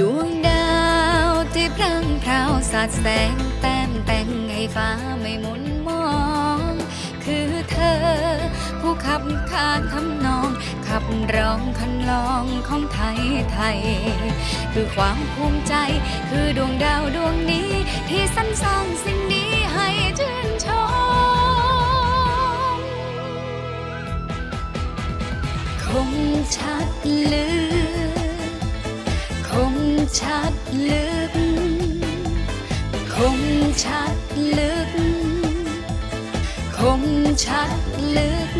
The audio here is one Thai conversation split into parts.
ดวงดาวที่พรังพราวสาดแสงแต้มแต่งให้ฟ้าไม่หมุนมอง คือเธอ ผู้ขับขานทำนอง ขับร้องคันลองของไทยไทย คือความภูมิใจ คือดวงดาวดวงนี้ ที่สรรสร้างสิ่งนี้ให้ชื่นชม คมชัดลึก ชัดลึก คมชัดลึก คมชัดลึก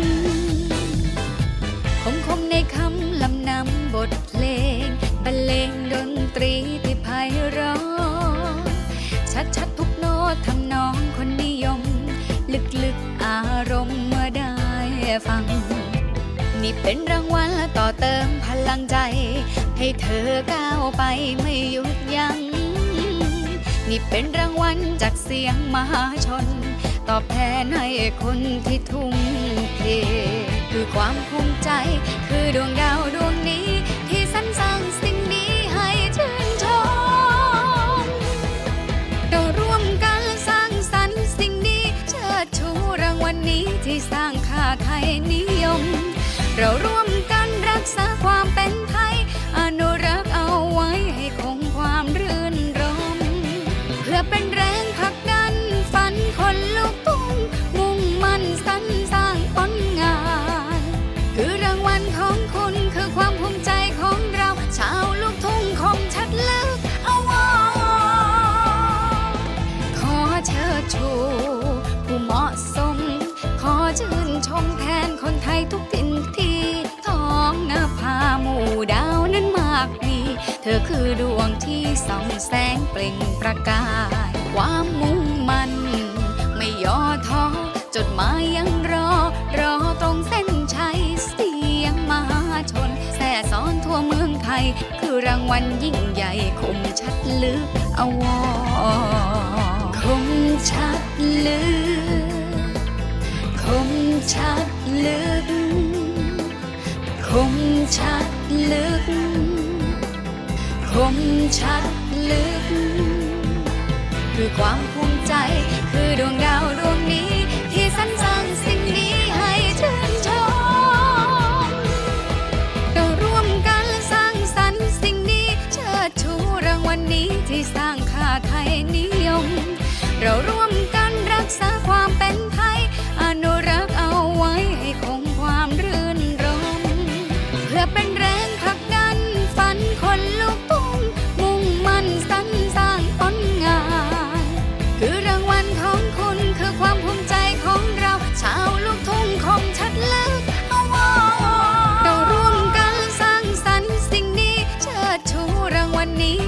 คมคมในคำลำนำบทเพลงบรรเลงดนตรีที่ไพเราะชัดชัดทุกโน้ตทำนองคนนิยม ลึกลึกอารมณ์เมื่อได้ฟัง นี่เป็นรางวัลต่อเติมพลังใจ ให้เธอก้าวไปไม่หยุดยัง้งนี่เป็นรางวัลจากเสียงมหาชน ตอบแทนให้คนที่ทุ่มเทคือความภูมิใจ คือดวงดาวดวงนี้ ที่สรรสร้างสิ่งนี้ให้ชื่นชมเราร่วมกันสร้างสรรค์สิ่งนี้เชิดชูรางวัลนี้ที่สร้างค่าไทยนิยม เราร่วมกันรักษาความเป็นไทย อนุรักษ์เอาไว้ให้คงความรื่นรม เพื่อเป็นแรงผลักดันฝันคนลูกทุ่งมุ่งมั่นสรรสร้างผลงาน คือรางวัลของคุณคือความภูมิใจของเรา ชาวลูกทุ่งคมชัดลึกเอาไว้ขอเชิดชู ผู้เหมาะสม ขอชื่นชมแทนคนไทยทุกถิ่น เธอคือดวงที่ส่องแสงเปล่งประกาย ความมุ่งมั่นไม่ย่อท้อจดหมายยังรอ รอตรงเส้นชัยเสียงมหาชนแส่ซ้อนทั่วเมืองไทย คือรางวัลยิ่งใหญ่คมชัดลึกอวอคมชัดลึกคมชัดลึกคมชัดลึก คมชัดลึก คือความภูมิใจ คือดวงดาวดวงนี้ ที่สรรสร้างสิ่งนี้ให้ชื่นชมเราร่วมกันสร้างสรรค์สิ่งนี้ เชิดชูรางวัลนี้ที่สร้างค่าไทยนิยม เราร่วมกันรักษาความเป็น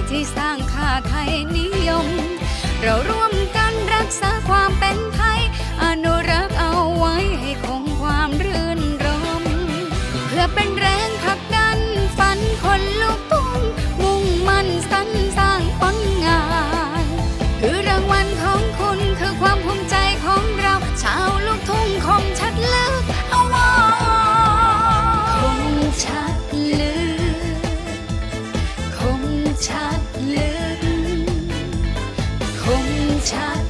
ที่สร้างค่าไทยนิยม เราร่วมกันรักษาความเป็นไทย time.